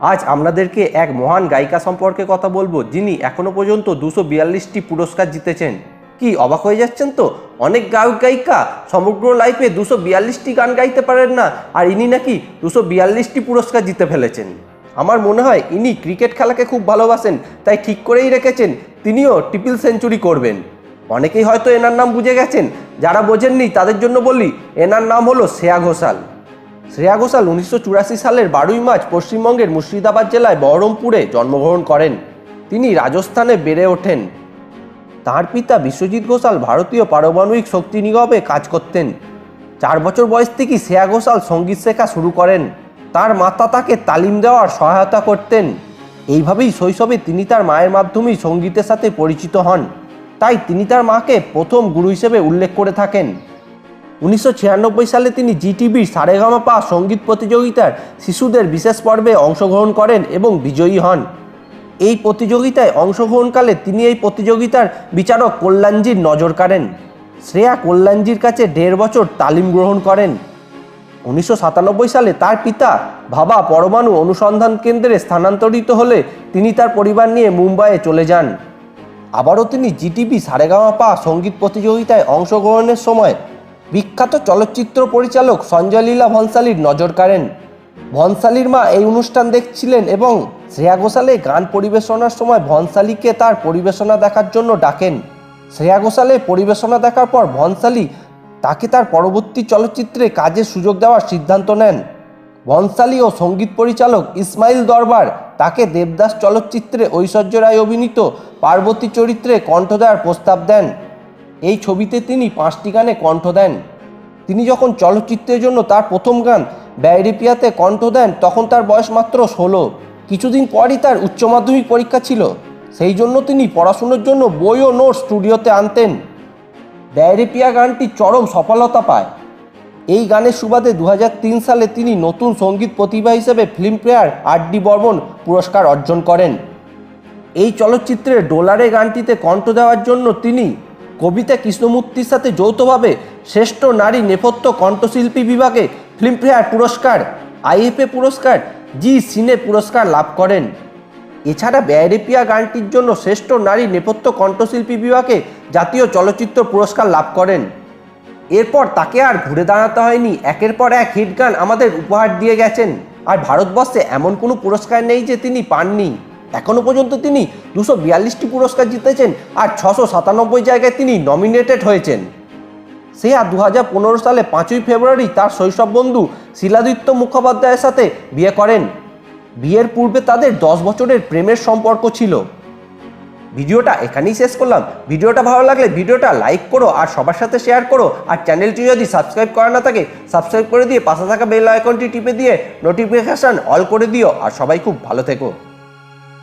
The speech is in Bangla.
আজ আপনাদেরকে এক মহান গায়িকা সম্পর্কে কথা বলব, যিনি এখনও পর্যন্ত দুশো বিয়াল্লিশটি পুরস্কার জিতেছেন। কি অবাক হয়ে যাচ্ছেন তো? অনেক গায়ক, গায়িকা সমগ্র লাইফে দুশো বিয়াল্লিশটি গান গাইতে পারেন না, আর ইনি নাকি দুশো বিয়াল্লিশটি পুরস্কার জিতে ফেলেছেন। আমার মনে হয় ইনি ক্রিকেট খেলাকে খুব ভালোবাসেন, তাই ঠিক করেই রেখেছেন, তিনিও ট্রিপল সেঞ্চুরি করবেন। অনেকেই হয়তো এনার নাম বুঝে গেছেন, যারা বোঝেননি তাদের জন্য বললি এনার নাম হলো শ্রেয়া ঘোষাল। শ্রেয়া ঘোষাল উনিশশো চুরাশি সালের বারোই মার্চ পশ্চিমবঙ্গের মুর্শিদাবাদ জেলায় বহরমপুরে জন্মগ্রহণ করেন। তিনি রাজস্থানে বেড়ে ওঠেন। তার পিতা বিশ্বজিৎ ঘোষাল ভারতীয় পারমাণবিক শক্তি নিগমে কাজ করতেন। চার বছর বয়স থেকেই শ্রেয়া ঘোষাল সংগীত শেখা শুরু করেন। তার মাতা তাকে তালিম দেওয়ার সহায়তা করতেন। এইভাবেই শৈশবে তিনি তার মায়ের মাধ্যমেই সঙ্গীতের সাথে পরিচিত হন। তাই তিনি তার মাকে প্রথম গুরু হিসেবে উল্লেখ করে থাকেন। উনিশশো ছিয়ানব্বই সালে তিনি জিটিভির সারেগামাপা সংগীত প্রতিযোগিতার শিশুদের বিশেষ পর্বে অংশগ্রহণ করেন এবং বিজয়ী হন। এই প্রতিযোগিতায় অংশগ্রহণকালে তিনি এই প্রতিযোগিতার বিচারক কল্যাণজির নজর কাড়েন। শ্রেয়া কল্যাণজির কাছে দেড় বছর তালিম গ্রহণ করেন। উনিশশো সাতানব্বই সালে তার পিতা ভাবা পরমাণু অনুসন্ধান কেন্দ্রে স্থানান্তরিত হলে তিনি তার পরিবার নিয়ে মুম্বাইয়ে চলে যান। আবারও তিনি জিটিভি সারেগামাপা সংগীত প্রতিযোগিতায় অংশগ্রহণের সময় বিখ্যাত চলচ্চিত্র পরিচালক সঞ্জয় লীলা ভনসালীর নজর কাড়েন। ভনসালীর মা এই অনুষ্ঠান দেখছিলেন এবং শ্রেয়া ঘোষালে গান পরিবেশনার সময় ভনসালীকে তার পরিবেশনা দেখার জন্য ডাকেন। শ্রেয়া ঘোষালে পরিবেশনা দেখার পর ভনসালী তাকে তার পরবর্তী চলচ্চিত্রে কাজের সুযোগ দেওয়ার সিদ্ধান্ত নেন। বনসালী ও সংগীত পরিচালক ইসমাইল দরবার তাকে দেবদাস চলচ্চিত্রে ঐশ্বর্য রায় অভিনীত পার্বতী চরিত্রে কণ্ঠ দেওয়ার প্রস্তাব দেন। এই ছবিতে তিনি পাঁচটি গানে কণ্ঠ দেন। তিনি যখন চলচ্চিত্রের জন্য তার প্রথম গান, ব্যারিপিয়াতে কণ্ঠ দেন, তখন তার বয়স মাত্র ষোলো। কিছুদিন পরই তার উচ্চ মাধ্যমিক পরীক্ষা ছিল। সেই জন্য তিনি পড়াশুনোর জন্য বই ও নোট স্টুডিওতে আনতেন। ব্যারিপিয়া গানটি চরম সফলতা পায়। এই গানের সুবাদে দু হাজার তিন সালে তিনি নতুন সংগীত প্রতিভা হিসেবে ফিল্মফেয়ার আর ডি বর্মন পুরস্কার অর্জন করেন। এই চলচ্চিত্রের ডোলারে গানটিতে কণ্ঠ দেওয়ার জন্য তিনি কবিতা কৃষ্ণমূর্তির সাথে যৌথভাবে শ্রেষ্ঠ নারী নেপথ্য কণ্ঠশিল্পী বিভাগে ফিল্মফেয়ার পুরস্কার, আইএফএ পুরস্কার, জি সিনে পুরস্কার লাভ করেন। এছাড়া ব্যারেপিয়া গানটির জন্য শ্রেষ্ঠ নারী নেপথ্য কণ্ঠশিল্পী বিভাগে জাতীয় চলচ্চিত্র পুরস্কার লাভ করেন। এরপর তাকে আর ঘুরে দাঁড়াতে হয়নি, একের পর এক হিট গান আমাদের উপহার দিয়ে গেছেন। আর ভারতবর্ষে এমন কোনো পুরস্কার নেই যে তিনি পাননি। এখনও পর্যন্ত তিনি দুশো বিয়াল্লিশটি পুরস্কার জিতেছেন আর ছশো সাতানব্বই জায়গায় তিনি নমিনেটেড হয়েছেন। সে আর দু হাজার পনেরো সালে পাঁচই ফেব্রুয়ারি তার শৈশব বন্ধু শিলাদিত্য মুখোপাধ্যায়ের সাথে বিয়ে করেন। বিয়ের পূর্বে তাদের দশ বছরের প্রেমের সম্পর্ক ছিল। ভিডিওটা এখানেই শেষ করলাম। ভিডিওটা ভালো লাগলে ভিডিওটা লাইক করো আর সবার সাথে শেয়ার করো। আর চ্যানেলটি যদি সাবস্ক্রাইব করা না থাকে, সাবস্ক্রাইব করে দিয়ে পাশে থাকা বেল আইকনটি টিপে দিয়ে নোটিফিকেশান অল করে দিও। আর সবাই খুব ভালো থেকো।